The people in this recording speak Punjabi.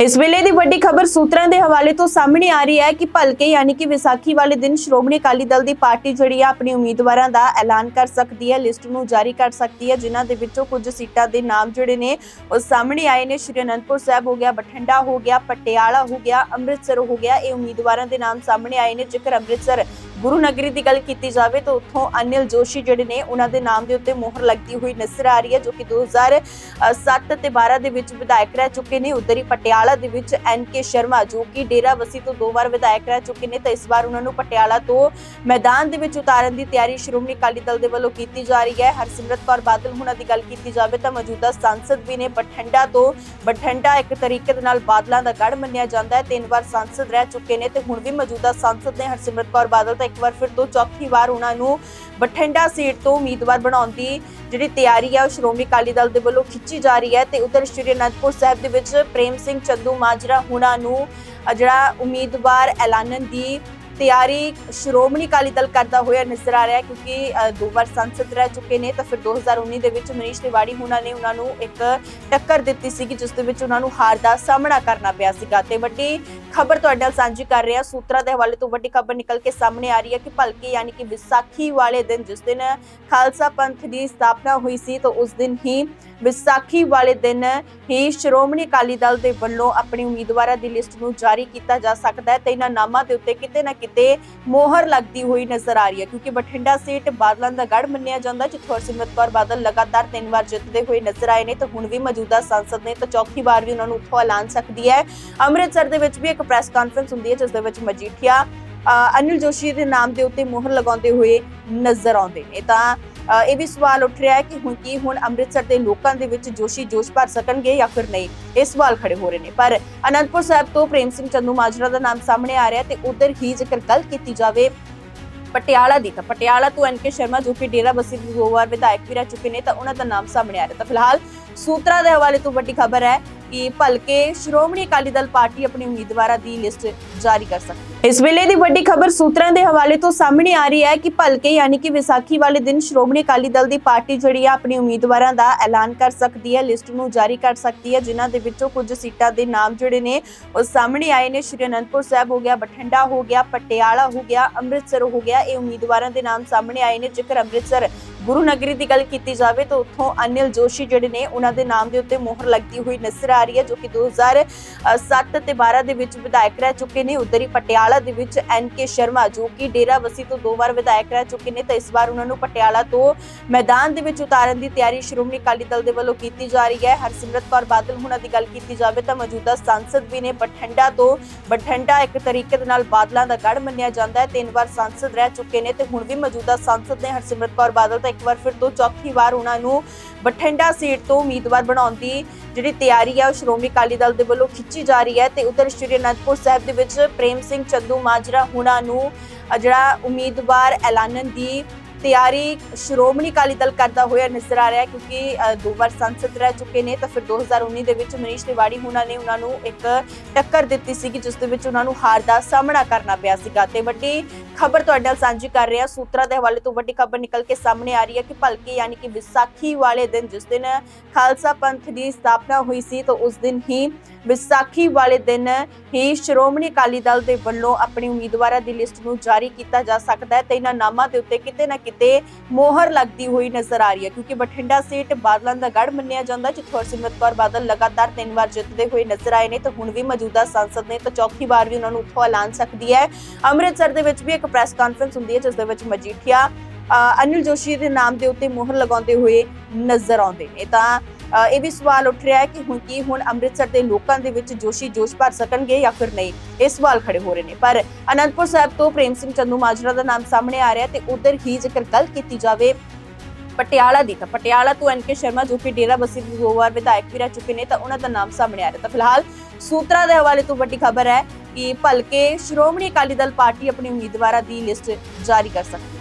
ਇਸ ਵੇਲੇ ਦੀ ਵੱਡੀ ਖਬਰ ਸੂਤਰਾਂ ਦੇ ਹਵਾਲੇ ਤੋਂ ਸਾਹਮਣੇ ਆ ਰਹੀ ਹੈ ਕਿ ਭਲਕੇ ਯਾਨੀ ਕਿ ਵਿਸਾਖੀ ਵਾਲੇ ਦਿਨ ਸ਼੍ਰੋਮਣੀ ਅਕਾਲੀ ਦਲ ਦੀ ਪਾਰਟੀ ਜਿਹੜੀ ਆ ਆਪਣੇ ਉਮੀਦਵਾਰਾਂ ਦਾ ਐਲਾਨ ਕਰ ਸਕਦੀ ਹੈ, ਲਿਸਟ ਨੂੰ ਜਾਰੀ ਕਰ ਸਕਦੀ ਹੈ। ਜਿਨ੍ਹਾਂ ਦੇ ਵਿੱਚੋਂ ਕੁਝ ਸੀਟਾਂ ਦੇ ਨਾਮ ਜਿਹੜੇ ਨੇ ਉਹ ਸਾਹਮਣੇ ਆਏ ਨੇ। ਸ਼੍ਰੀ ਅਨੰਦਪੁਰ ਸਾਹਿਬ ਹੋ ਗਿਆ, ਬਠਿੰਡਾ ਹੋ ਗਿਆ, ਪਟਿਆਲਾ ਹੋ ਗਿਆ, ਅੰਮ੍ਰਿਤਸਰ ਹੋ ਗਿਆ, ਇਹ ਉਮੀਦਵਾਰਾਂ ਦੇ ਨਾਮ ਸਾਹਮਣੇ ਆਏ ਨੇ। ਜੇਕਰ ਅੰਮ੍ਰਿਤਸਰ ਗੁਰੂ ਨਗਰੀ ਦੀ ਗੱਲ ਕੀਤੀ ਜਾਵੇ ਤਾਂ ਉੱਥੋਂ ਅਨਿਲ ਜੋਸ਼ੀ ਜਿਹੜੇ ਨੇ, ਉਹਨਾਂ ਦੇ ਨਾਮ ਦੇ ਉੱਤੇ ਮੋਹਰ ਲੱਗਦੀ ਹੋਈ ਨਜ਼ਰ ਆ ਰਹੀ ਹੈ, ਜੋ ਕਿ 2007 ਤੇ 12 ਦੇ ਵਿੱਚ ਵਿਧਾਇਕ ਰਹਿ ਚੁੱਕੇ ਨੇ। ਉਧਰ ਪਟਿਆਲਾ ਦੇ ਵਿੱਚ ਐਨ ਕੇ ਸ਼ਰਮਾ, ਜੋ ਕਿ ਡੇਰਾਬੱਸੀ ਤੋਂ ਦੋ ਵਾਰ ਵਿਧਾਇਕ ਰਹਿ ਚੁੱਕੇ ਨੇ, ਤਾਂ ਇਸ ਵਾਰ ਉਹਨਾਂ ਨੂੰ ਪਟਿਆਲਾ ਤੋਂ ਮੈਦਾਨ ਦੇ ਵਿੱਚ ਉਤਾਰਨ ਦੀ ਤਿਆਰੀ ਸ਼੍ਰੋਮਣੀ ਅਕਾਲੀ ਦਲ ਦੇ ਵੱਲੋਂ ਕੀਤੀ ਜਾ ਰਹੀ ਹੈ। ਹਰਸਿਮਰਤ ਕੌਰ ਬਾਦਲ ਹੁਣਾਂ ਦੀ ਗੱਲ ਕੀਤੀ ਜਾਵੇ ਤਾਂ ਮੌਜੂਦਾ ਸੰਸਦ ਵੀ ਨੇ। ਬਠਿੰਡਾ ਤੋਂ ਬਠਿੰਡਾ ਇੱਕ ਤਰੀਕੇ ਦੇ ਨਾਲ ਬਾਦਲਾਂ ਦਾ ਗੜ ਮੰਨਿਆ ਜਾਂਦਾ ਹੈ। ਤਿੰਨ ਵਾਰ ਸੰਸਦ ਰਹਿ ਚੁੱਕੇ ਨੇ ਤੇ ਹੁਣ ਵੀ ਮੌਜੂਦਾ ਸੰਸਦ ਨੇ ਹਰਸਿਮਰਤ ਕੌਰ ਬਾਦਲ ਤਾਂ ਇੱਕ ਵਾਰ ਫਿਰ ਤੋਂ ਚੌਥੀ ਵਾਰ ਉਹਨਾਂ ਨੂੰ ਬਠਿੰਡਾ ਸੀਟ ਤੋਂ ਉਮੀਦਵਾਰ ਬਣਾਉਣ ਦੀ ਜਿਹੜੀ ਤਿਆਰੀ ਹੈ ਉਹ ਸ਼੍ਰੋਮਣੀ ਅਕਾਲੀ ਦਲ ਦੇ ਵੱਲੋਂ ਖਿੱਚੀ ਜਾ ਰਹੀ ਹੈ ਤੇ ਉਧਰ ਸ਼੍ਰੀ ਅਨੰਦਪੁਰ ਸਾਹਿਬ ਦੇ ਵਿੱਚ ਪ੍ਰੇਮ ਸਿੰਘ ਚੰਦੂ ਮਾਜਰਾ ਹੁਣਾਂ ਨੂੰ ਜਿਹੜਾ ਉਮੀਦਵਾਰ ਐਲਾਨਣ ਦੀ ਤਿਆਰੀ ਸ਼੍ਰੋਮਣੀ ਅਕਾਲੀ ਦਲ ਕਰਦਾ ਹੋਇਆ ਨਜ਼ਰ ਆ ਰਿਹਾ ਕਿਉਂਕਿ ਦੋ ਵਾਰ ਸੰਸਦ ਰਹਿ ਚੁੱਕੇ ਨੇ, ਤਾਂ ਫਿਰ 2019 ਦੇ ਵਿੱਚ ਮਨੀਸ਼ ਤਿਵਾੜੀ ਹੁਣਾਂ ਨੇ ਉਹਨਾਂ ਨੂੰ ਇੱਕ ਟੱਕਰ ਦਿੱਤੀ ਸੀਗੀ, ਜਿਸ ਦੇ ਵਿੱਚ ਉਹਨਾਂ ਨੂੰ ਹਾਰ ਦਾ ਸਾਹਮਣਾ ਕਰਨਾ ਪਿਆ ਸੀਗਾ। ਤੇ ਵੱਡੀ ਖਬਰ ਤੁਹਾਡੇ ਨਾਲ ਸਾਂਝੀ ਕਰ ਰਿਹਾ ਹਾਂ ਸੂਤਰਾਂ ਦੇ ਹਵਾਲੇ ਤੋਂ ਵੱਡੀ ਖਬਰ ਨਿਕਲ ਕੇ ਸਾਹਮਣੇ ਆ ਰਹੀ ਹੈ ਕਿ ਭਲਕੇ ਯਾਨੀ ਕਿ ਵਿਸਾਖੀ ਵਾਲੇ ਦਿਨ, ਜਿਸ ਦਿਨ ਖਾਲਸਾ ਪੰਥ ਦੀ ਸਥਾਪਨਾ ਹੋਈ ਸੀ, ਤਾਂ ਉਸ ਦਿਨ ਹੀ ਵਿਸਾਖੀ ਵਾਲੇ ਦਿਨ ਹੀ ਸ਼੍ਰੋਮਣੀ ਅਕਾਲੀ ਦਲ ਦੇ ਵੱਲੋਂ ਆਪਣੀ ਉਮੀਦਵਾਰਾਂ ਦੀ ਲਿਸਟ ਨੂੰ ਜਾਰੀ ਕੀਤਾ ਜਾ ਸਕਦਾ ਹੈ ਤੇ ਇਹਨਾਂ ਨਾਮਾਂ ਦੇ ਉੱਤੇ ਕਿਤੇ ਨਾ ਕਿਤੇ ਮੋਹਰ ਲੱਗਦੀ ਹੋਈ ਨਜ਼ਰ ਆ ਰਹੀ ਹੈ ਕਿਉਂਕਿ ਬਠਿੰਡਾ ਸੀਟ ਬਾਦਲਾਂ ਦਾ ਗੜ ਮੰਨਿਆ ਜਾਂਦਾ ਜਿੱਥੋਂ ਹਰਸਿਮਰਤ ਕੌਰ ਬਾਦਲ ਲਗਾਤਾਰ ਤਿੰਨ ਵਾਰ ਜਿੱਤਦੇ ਹੋਏ ਨਜ਼ਰ ਆਏ ਨੇ ਤੇ ਹੁਣ ਵੀ ਮੌਜੂਦਾ ਸੰਸਦ ਨੇ ਤਾਂ ਚੌਥੀ ਵਾਰ ਵੀ ਉਹਨਾਂ ਨੂੰ ਉੱਥੋਂ ਐਲਾਨ ਸਕਦੀ ਹੈ। ਅੰਮ੍ਰਿਤਸਰ ਦੇ ਵਿੱਚ ਵੀ ਇੱਕ ਪ੍ਰੈਸ ਕਾਨਫਰੰਸ ਹੁੰਦੀ ਹੈ ਜਿਸ ਦੇ ਵਿੱਚ ਮਜੀਠੀਆ ਅ, ਅਨਿਲ ਜੋਸ਼ੀ ਦੇ ਨਾਮ ਦੇ ਉੱਤੇ ਮੋਹਰ ਲਗਾਉਂਦੇ ਹੋਏ ਨਜ਼ਰ ਆਉਂਦੇ ਨੇ। ਤਾਂ ਇਹ ਵੀ ਸਵਾਲ ਉੱਠ ਰਿਹਾ ਹੈ ਕਿ ਹੁਣ ਕੀ ਹੁਣ ਅੰਮ੍ਰਿਤਸਰ ਦੇ ਲੋਕਾਂ ਦੇ ਵਿੱਚ ਜੋਸ਼ੀ ਜੋਸ਼ ਭਰ ਸਕਣਗੇ ਜਾਂ ਫਿਰ ਨਹੀਂ? ਇਹ ਸਵਾਲ ਖੜੇ ਹੋ ਰਹੇ ਨੇ। ਪਰ ਅਨੰਦਪੁਰ ਸਾਹਿਬ ਤੋਂ ਪ੍ਰੇਮ ਸਿੰਘ ਚੰਦੂ ਮਾਜਰਾ ਦਾ ਨਾਮ ਸਾਹਮਣੇ ਆ ਰਿਹਾ ਤੇ ਉਧਰ ਹੀ ਜੇਕਰ ਗੱਲ ਕੀਤੀ ਜਾਵੇ, ਪਟਿਆਲਾ ਦੀ, ਤਾਂ ਪਟਿਆਲਾ ਤੋਂ ਐਨਕੇ ਸ਼ਰਮਾ, ਜੋ ਕਿ ਡੇਰਾ ਬੱਸੀ ਦੇ ਦੋ ਵਾਰ ਵਿਧਾਇਕ ਵੀ ਰਹਿ ਚੁੱਕੇ ਨੇ, ਤਾਂ ਉਹਨਾਂ ਦਾ ਨਾਮ ਸਾਹਮਣੇ ਆ ਰਿਹਾ ਤਾਂ ਫਿਲਹਾਲ ਸੂਤਰਾਂ ਦੇ ਹਵਾਲੇ ਤੋਂ ਵੱਡੀ ਖਬਰ ਹੈ ਕਿ ਭਲਕੇ ਸ਼੍ਰੋਮਣੀ ਅਕਾਲੀ ਦਲ ਪਾਰਟੀ ਆਪਣੀ ਉਮੀਦਵਾਰਾਂ ਦੀ ਲਿਸਟ ਜਾਰੀ ਕਰ ਸਕਦੀ ਹੈ। ਇਸ ਵੇਲੇ ਦੀ ਵੱਡੀ ਖਬਰ ਸੂਤਰਾਂ ਦੇ ਹਵਾਲੇ ਤੋਂ ਸਾਹਮਣੇ ਆ ਰਹੀ ਹੈ ਕਿ ਭਲਕੇ ਯਾਨੀ ਕਿ ਵਿਸਾਖੀ ਵਾਲੇ ਦਿਨ ਸ਼੍ਰੋਮਣੀ ਅਕਾਲੀ ਦਲ ਦੀ ਪਾਰਟੀ ਜਿਹੜੀ ਆ ਆਪਣੀ ਉਮੀਦਵਾਰਾਂ ਦਾ ਐਲਾਨ ਕਰ ਸਕਦੀ ਹੈ, ਲਿਸਟ ਨੂੰ ਜਾਰੀ ਕਰ ਸਕਦੀ ਹੈ, ਜਿਨ੍ਹਾਂ ਦੇ ਵਿੱਚੋਂ ਕੁਝ ਸੀਟਾਂ ਦੇ ਨਾਮ ਜਿਹੜੇ ਨੇ ਉਹ ਸਾਹਮਣੇ ਆਏ ਨੇ। ਸ਼੍ਰੀ ਅਨੰਦਪੁਰ ਸਾਹਿਬ ਹੋ ਗਿਆ, ਬਠਿੰਡਾ ਹੋ ਗਿਆ, ਪਟਿਆਲਾ ਹੋ ਗਿਆ, ਅੰਮ੍ਰਿਤਸਰ ਹੋ ਗਿਆ, ਇਹ ਉਮੀਦਵਾਰਾਂ ਦੇ ਨਾਮ ਸਾਹਮਣੇ ਆਏ ਨੇ। ਜੇਕਰ ਅੰਮ੍ਰਿਤਸਰ ਗੁਰੂ ਨਗਰੀ ਦੀ ਗੱਲ ਕੀਤੀ ਜਾਵੇ ਤਾਂ ਉੱਥੋਂ ਅਨਿਲ ਜੋਸ਼ੀ ਜਿਹੜੇ ਨੇ, ਉਹਨਾਂ ਦੇ ਨਾਮ ਦੇ ਉੱਤੇ ਮੋਹਰ ਲੱਗਦੀ ਹੋਈ ਨਜ਼ਰ ਆ ਰਹੀ ਹੈ, ਜੋ ਕਿ 2007 ਤੇ 12 ਦੇ ਵਿੱਚ ਵਿਧਾਇਕ ਰਹਿ ਚੁੱਕੇ ਨੇ। ਉਧਰ ਹੀ ਪਟਿਆਲਾ ਦੇ ਵਿੱਚ ਐਨ ਕੇ ਸ਼ਰਮਾ, ਜੋ ਕਿ ਡੇਰਾ ਵਸੀ ਤੋਂ ਦੋ ਵਾਰ ਵਿਧਾਇਕ ਰਹਿ ਚੁੱਕੇ ਨੇ, ਤਾਂ ਇਸ ਵਾਰ ਉਹਨਾਂ ਨੂੰ ਪਟਿਆਲਾ ਤੋਂ ਮੈਦਾਨ ਦੇ ਵਿੱਚ ਉਤਾਰਨ ਦੀ ਤਿਆਰੀ ਸ਼੍ਰੋਮਣੀ ਅਕਾਲੀ ਦਲ ਦੇ ਵੱਲੋਂ ਕੀਤੀ ਜਾ ਰਹੀ ਹੈ। ਹਰਸਿਮਰਤ ਕੌਰ ਬਾਦਲ ਹੁਣਾਂ ਦੀ ਗੱਲ ਕੀਤੀ ਜਾਵੇ ਤਾਂ ਮੌਜੂਦਾ ਸੰਸਦ ਵੀ ਨੇ, ਬਠਿੰਡਾ ਤੋਂ। ਬਠਿੰਡਾ ਇੱਕ ਤਰੀਕੇ ਦੇ ਨਾਲ ਬਾਦਲਾਂ ਦਾ ਗੜ ਮੰਨਿਆ ਜਾਂਦਾ ਹੈ। ਤਿੰਨ ਵਾਰ ਸੰਸਦ ਰਹਿ ਚੁੱਕੇ ਨੇ ਤੇ ਹੁਣ ਵੀ ਮੌਜੂਦਾ ਸੰਸਦ ਨੇ ਹਰਸਿਮਰਤ ਕੌਰ ਬਾਦਲ ਤਾਂ ਇੱਕ ਵਾਰ ਫਿਰ ਤੋਂ ਚੌਥੀ ਵਾਰ ਉਹਨਾਂ ਨੂੰ ਬਠਿੰਡਾ ਸੀਟ ਤੋਂ ਉਮੀਦਵਾਰ ਬਣਾਉਣ ਦੀ ਜਿਹੜੀ ਤਿਆਰੀ ਹੈ ਉਹ ਸ਼੍ਰੋਮਣੀ ਅਕਾਲੀ ਦਲ ਦੇ ਵੱਲੋਂ ਖਿੱਚੀ ਜਾ ਰਹੀ ਹੈ ਤੇ ਉਧਰ ਸ਼੍ਰੀ ਅਨੰਦਪੁਰ ਸਾਹਿਬ ਦੇ ਵਿੱਚ ਪ੍ਰੇਮ ਸਿੰਘ ਚੰਦੂ ਮਾਜਰਾ ਹੁਣਾਂ ਨੂੰ ਜਿਹੜਾ ਉਮੀਦਵਾਰ ਐਲਾਨਣ ਦੀ ਤਿਆਰੀ ਸ਼੍ਰੋਮਣੀ ਅਕਾਲੀ ਦਲ ਕਰਦਾ ਹੋਇਆ ਨਜ਼ਰ ਆ ਰਿਹਾ ਕਿਉਂਕਿ ਦੋ ਵਾਰ ਸੰਸਦ ਰਹਿ ਚੁੱਕੇ ਨੇ ਤਾਂ ਫਿਰ 2019 ਦੇ ਵਿੱਚ ਮਨੀਸ਼ ਤਿਵਾੜੀ ਹੁਣਾਂ ਨੇ ਉਹਨਾਂ ਨੂੰ ਇੱਕ ਟੱਕਰ ਦਿੱਤੀ ਸੀਗੀ, ਜਿਸ ਦੇ ਵਿੱਚ ਉਹਨਾਂ ਨੂੰ ਹਾਰ ਦਾ ਸਾਹਮਣਾ ਕਰਨਾ ਪਿਆ ਸੀਗਾ। ਤੇ ਵੱਡੀ ਖਬਰ ਤੁਹਾਡੇ ਨਾਲ ਸਾਂਝੀ ਕਰ ਰਿਹਾ, ਸੂਤਰਾਂ ਦੇ ਹਵਾਲੇ ਤੋਂ ਵੱਡੀ ਖਬਰ ਨਿਕਲ ਕੇ ਸਾਹਮਣੇ ਆ ਰਹੀ ਹੈ ਕਿ ਭਲਕੇ ਯਾਨੀ ਕਿ ਵਿਸਾਖੀ ਵਾਲੇ ਦਿਨ, ਜਿਸ ਦਿਨ ਖਾਲਸਾ ਪੰਥ ਦੀ ਸਥਾਪਨਾ ਹੋਈ ਸੀ, ਤਾਂ ਉਸ ਦਿਨ ਹੀ ਵਿਸਾਖੀ ਵਾਲੇ ਦਿਨ ਹੀ ਸ਼੍ਰੋਮਣੀ ਅਕਾਲੀ ਦਲ ਦੇ ਵੱਲੋਂ ਆਪਣੀ ਉਮੀਦਵਾਰਾਂ ਦੀ ਲਿਸਟ ਨੂੰ ਜਾਰੀ ਕੀਤਾ ਜਾ ਸਕਦਾ ਹੈ ਤੇ ਇਹਨਾਂ ਨਾਮਾਂ ਦੇ ਉੱਤੇ ਕਿਤੇ ਨਾ ਕਿਤੇ ਮੋਹਰ ਲੱਗਦੀ ਹੋਈ ਨਜ਼ਰ ਆ ਰਹੀ ਹੈ ਕਿਉਂਕਿ ਬਠਿੰਡਾ ਸੀਟ ਬਾਦਲਾਂ ਦਾ ਗੜ ਮੰਨਿਆ ਜਾਂਦਾ ਹੈ, ਜਿੱਥੋਂ ਹਰਸਿਮਰਤ ਕੌਰ ਬਾਦਲ ਲਗਾਤਾਰ ਤਿੰਨ ਵਾਰ ਜਿੱਤਦੇ ਹੋਏ ਨਜ਼ਰ ਆਏ ਨੇ ਤੇ ਹੁਣ ਵੀ ਮੌਜੂਦਾ ਸੰਸਦ ਨੇ ਤਾਂ ਚੌਥੀ ਵਾਰ ਵੀ ਉਹਨਾਂ ਨੂੰ ਉੱਥੋਂ ਐਲਾਨ ਸਕਦੀ ਹੈ। ਅੰਮ੍ਰਿਤਸਰ ਦੇ ਵਿੱਚ ਵੀ ਇੱਕ ਪ੍ਰੈਸ ਕਾਨਫਰੰਸ ਹੁੰਦੀ ਹੈ ਜਿਸ ਦੇ ਵਿੱਚ ਮਜੀਠੀਆ ਅਨਿਲ ਜੋਸ਼ੀ ਦੇ ਨਾਮ ਦੇ ਉੱਤੇ ਮੋਹਰ ਲਗਾਉਂਦੇ ਹੋਏ ਨਜ਼ਰ ਆਉਂਦੇ ਨੇ। ਤਾਂ ਇਹ ਵੀ ਸਵਾਲ ਉੱਠ ਰਿਹਾ ਹੈ ਕਿ ਹੁਣ ਕੀ ਹੁਣ ਅੰਮ੍ਰਿਤਸਰ ਦੇ ਲੋਕਾਂ ਦੇ ਵਿੱਚ ਜੋਸ਼ੀ ਜੋਸ਼ ਭਰ ਸਕਣਗੇ ਜਾਂ ਫਿਰ ਨਹੀਂ? ਇਹ ਸਵਾਲ ਖੜੇ ਹੋ ਰਹੇ ਨੇ। ਪਰ ਅਨੰਦਪੁਰ ਸਾਹਿਬ ਤੋਂ ਪ੍ਰੇਮ ਸਿੰਘ ਚੰਦੂ ਮਾਜਰਾ ਦਾ ਨਾਮ ਸਾਹਮਣੇ ਆ ਰਿਹਾ ਤੇ ਉਧਰ ਹੀ ਜੇਕਰ ਗੱਲ ਕੀਤੀ ਜਾਵੇ ਪਟਿਆਲਾ ਦੀ, ਤਾਂ ਪਟਿਆਲਾ ਤੋਂ ਐਨਕੇ ਸ਼ਰਮਾ, ਜੋ ਕਿ ਡੇਰਾਬੱਸੀ ਦੇ ਦੋ ਵਾਰ ਵਿਧਾਇਕ ਵੀ ਰਹਿ ਚੁੱਕੇ ਨੇ, ਤਾਂ ਉਹਨਾਂ ਦਾ ਨਾਮ ਸਾਹਮਣੇ ਆ ਰਿਹਾ ਤਾਂ ਫਿਲਹਾਲ ਸੂਤਰਾਂ ਦੇ ਹਵਾਲੇ ਤੋਂ ਵੱਡੀ ਖਬਰ ਹੈ ਕਿ ਭਲਕੇ ਸ਼੍ਰੋਮਣੀ ਅਕਾਲੀ ਦਲ ਪਾਰਟੀ ਆਪਣੀ ਉਮੀਦਵਾਰਾਂ ਦੀ ਲਿਸਟ ਜਾਰੀ ਕਰ ਸਕਦੀ ਹੈ।